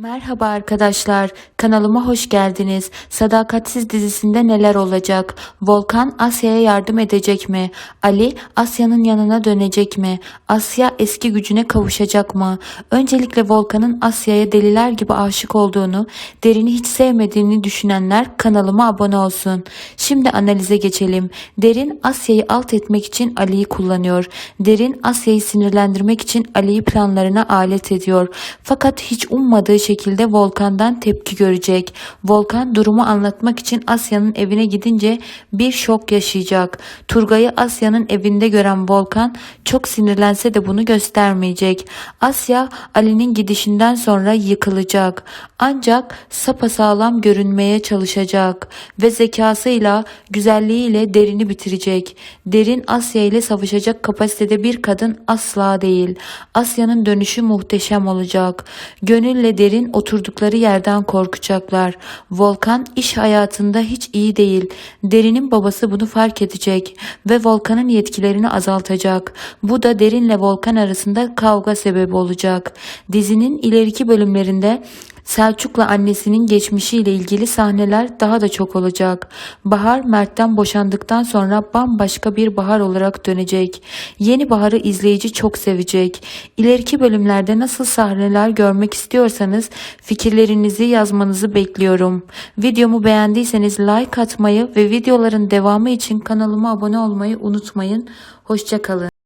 Merhaba arkadaşlar, kanalıma hoş geldiniz. Sadakatsiz dizisinde neler olacak? Volkan Asya'ya yardım edecek mi? Ali Asya'nın yanına dönecek mi? Asya eski gücüne kavuşacak mı? Öncelikle Volkan'ın Asya'ya deliler gibi aşık olduğunu, Derin'i hiç sevmediğini düşünenler kanalıma abone olsun. Şimdi analize geçelim. Derin Asya'yı alt etmek için Ali'yi kullanıyor. Derin Asya'yı sinirlendirmek için Ali'yi planlarına alet ediyor. Fakat hiç ummadığı şekilde Volkan'dan tepki görecek. Volkan durumu anlatmak için Asya'nın evine gidince bir şok yaşayacak. Turgay'ı Asya'nın evinde gören Volkan çok sinirlense de bunu göstermeyecek. Asya Ali'nin gidişinden sonra yıkılacak. Ancak sapasağlam görünmeye çalışacak ve zekasıyla, güzelliğiyle derini bitirecek. Derin Asya ile savaşacak kapasitede bir kadın asla değil. Asya'nın dönüşü muhteşem olacak. Gönülle derin oturdukları yerden korkacaklar. Volkan iş hayatında hiç iyi değil. Derinin babası bunu fark edecek ve Volkan'ın yetkilerini azaltacak. Bu da Derinle Volkan arasında kavga sebebi olacak. Dizinin ileriki bölümlerinde Selçuk'la annesinin geçmişiyle ilgili sahneler daha da çok olacak. Bahar Mert'ten boşandıktan sonra bambaşka bir Bahar olarak dönecek. Yeni Bahar'ı izleyici çok sevecek. İleriki bölümlerde nasıl sahneler görmek istiyorsanız fikirlerinizi yazmanızı bekliyorum. Videomu beğendiyseniz like atmayı ve videoların devamı için kanalıma abone olmayı unutmayın. Hoşçakalın.